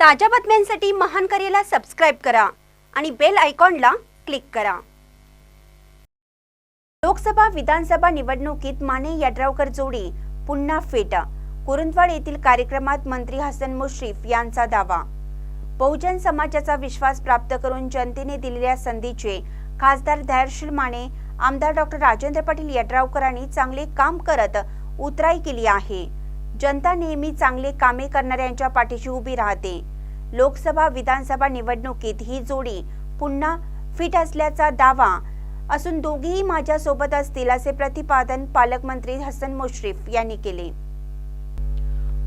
ताज्या बातम्यांसाठी महान करेला सबस्क्राईब करा आणि बेल आयकॉनला क्लिक करा. लोकसभा विधानसभा निवडणुकीत माने यड्रावकर जोडी पुन्हा फिट. कुरुंदवाड येथील कार्यक्रमात मंत्री हसन मुश्रीफ यांचा दावा. बहुजन समाजाचा विश्वास प्राप्त करून जनतेने दिलेल्या संधीचे खासदार धैर्यशील माने आमदार डॉक्टर राजेंद्र पाटील यड्रावकरांनी चांगले काम करत उतराई केली आहे. जनता नेहमी चांगले कामे करणाऱ्यांच्या पाठीशी उभी राहते. लोकसभा विधानसभा निवडणुकीत ही जोडी पुन्हा फिट असल्याचा दावा असून दोघेही माझ्या सोबत असतील असे प्रतिपादन पालकमंत्री हसन मुश्रीफ यांनी केले.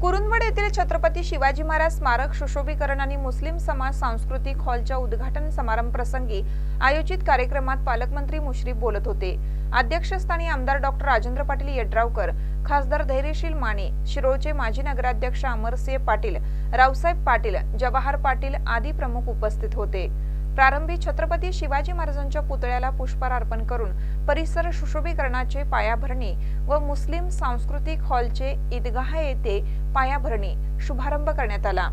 कुरुंदवड येथील छत्रपती शिवाजी महाराज स्मारक सुशोभीकरण आणि मुस्लिम समाज सांस्कृतिक हॉलच्या उद्घाटन समारंभ प्रसंगी आयोजित कार्यक्रमात पालकमंत्री मुश्रीफ बोलत होते. अध्यक्षस्थानी आमदार डॉक्टर राजेंद्र पाटील यड्रावकर खासदार धैर्यशील माने शिरोळचे माजी नगराध्यक्ष अमरसिंह पाटील रावसाहेब पाटील जवाहर पाटील आदी प्रमुख उपस्थित होते. प्रारंभी छत्रपती शिवाजी महाराजांच्या पुतळ्याला पुष्पहार अर्पण करून परिसर सुशोभीकरणाचे पायाभरणी व मुस्लिम सांस्कृतिक हॉलचे ईदगाह येथे पायाभरणी शुभारंभ करण्यात आला.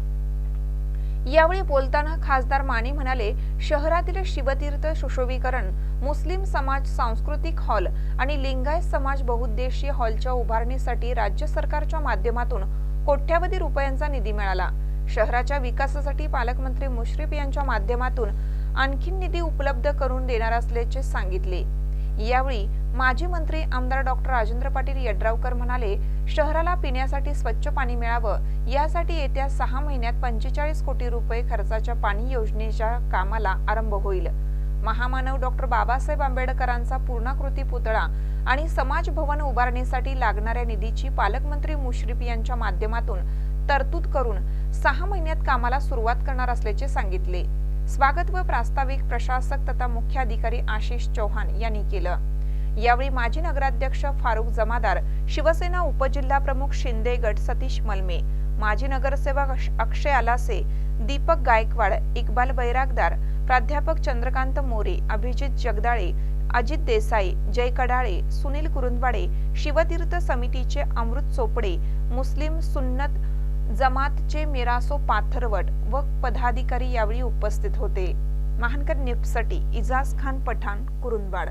यावेळी बोलताना खासदार माने म्हणाले शहरातील शिवतीर्थ सुशोभीकरण मुस्लिम समाज सांस्कृतिक हॉल आणि लिंगायत समाज बहुउद्देशीय हॉलच्या उभारणीसाठी राज्य सरकारच्या माध्यमातून कोट्यावधी रुपयांचा निधी मिळाला. शहराच्या विकासासाठी पालकमंत्री मुश्रीफ यांच्या माध्यमातून आणखी निधी उपलब्ध करून देणार असल्याचे सांगितले. यावेळी माजी मंत्री आमदार डॉक्टर राजेंद्र पाटील यड्रावकर म्हणाले शहराला पिण्यासाठी स्वच्छ पाणी मिळावं यासाठी येत्या सहा महिन्यात पंचेचाळीस कोटी रुपये खर्चाच्या पाणी योजनेच्या कामाला आरंभ होईल. महामानव डॉक्टर बाबासाहेब आंबेडकरांचा पूर्णाकृती पुतळा आणि समाज भवन उभारणीसाठी लागणाऱ्या निधीची पालकमंत्री मुश्रीफ यांच्या माध्यमातून तरतूद करून सहा महिन्यात कामाला सुरुवात करणार असल्याचे सांगितले. स्वागत व प्रास्ताविक प्रशासक तथा मुख्याधिकारी आशिष चौहान यांनी केलं. यावेळी माजी नगराध्यक्ष फारुख जमादार शिवसेना उपजिल्हा प्रमुख शिंदे गट सतीश मलमे माजी नगरसेवक अक्ष- अक्षय आलासे दीपक गायकवाड इक्बाल बैरागदार प्राध्यापक चंद्रकांत मोरे अभिजित जगदाळे अजित देसाई जय कडाळे सुनील कुरुंदवाडे शिवतीर्थ समितीचे अमृत चोपडे मुस्लिम सुन्नत जमातचे मिरासो पाथरवट व पदाधिकारी यावेळी उपस्थित होते. महानकर निपसटी इजाज खान पठाण कुरुंदवाड.